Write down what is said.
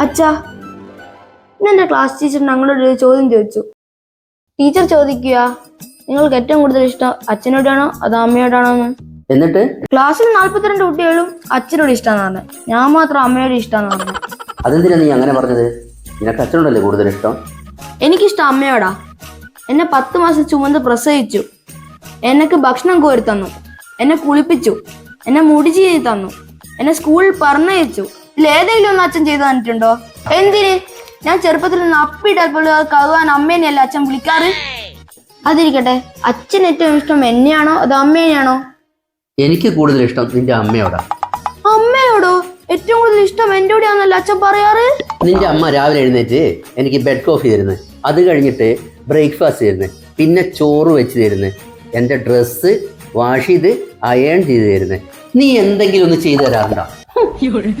അച്ഛാ ഇന്ന് എന്റെ ക്ലാസ് ടീച്ചർ ഞങ്ങളോട് ഒരു ചോദ്യം ചോദിച്ചു? ടീച്ചർ ചോദിക്കുക നിങ്ങൾക്ക് ഏറ്റവും കൂടുതൽ ഇഷ്ടം അച്ഛനോടാണോ അതോ അമ്മയോടാണോ എന്ന്? എന്നിട്ട്? ക്ലാസ്സിൽ നാല്പത്തിരണ്ട് കുട്ടികളും അച്ഛനോട് ഇഷ്ടമാണ് പറഞ്ഞത് ഞാൻ മാത്രം അമ്മയോട് ഇഷ്ടമാണ് പറഞ്ഞത് അതെന്തിനാ നീ അങ്ങനെ പറഞ്ഞത്? നിനക്ക് അച്ഛനോടല്ലേ കൂടുതൽ ഇഷ്ടം? എനിക്കിഷ്ടം അമ്മയോടാ. എന്നെ പത്ത് മാസം ചുമന്ന് പ്രസവിച്ചു. എനക്ക് ഭക്ഷണം കോരി തന്നു. എന്നെ കുളിപ്പിച്ചു. എന്നെ മുടി ചെയ്ത് തന്നു. എന്നെ സ്കൂളിൽ പറഞ്ഞയച്ചു. ഏതെങ്കിലും ഒന്ന് അച്ഛൻ ചെയ്തു തന്നിട്ടുണ്ടോ? എന്തിന്? ഞാൻ ചെറുപ്പത്തിൽ നിന്ന് അത് കഴുകാൻ അമ്മേനെയല്ല അച്ഛൻ വിളിക്കാറ്? അതിരിക്കട്ടെ അച്ഛൻ ഏറ്റവും ഇഷ്ടം എന്നെയാണോ അതോ അമ്മേനെയാണോ? എനിക്ക് കൂടുതൽ ഇഷ്ടം നിന്റെ അമ്മയോടാ. അമ്മയോടോ? ഏറ്റവും കൂടുതൽ ഇഷ്ടം എന്റെ കൂടെയാണല്ലോ അച്ഛൻ പറയാറ്? നിന്റെ അമ്മ രാവിലെ എഴുന്നേറ്റ് എനിക്ക് ബെഡ് കോഫി തരുന്നു. അത് കഴിഞ്ഞിട്ട് ബ്രേക്ക്ഫാസ്റ്റ് തരുന്നു. പിന്നെ ചോറ് വെച്ച് തരുന്നു. എന്റെ ഡ്രസ്സ് വാഷ് ചെയ്ത് അയൺ ചെയ്ത് തരുന്നു. നീ എന്തെങ്കിലും ഒന്ന് ചെയ്തു തരാറുണ്ടോ? 有人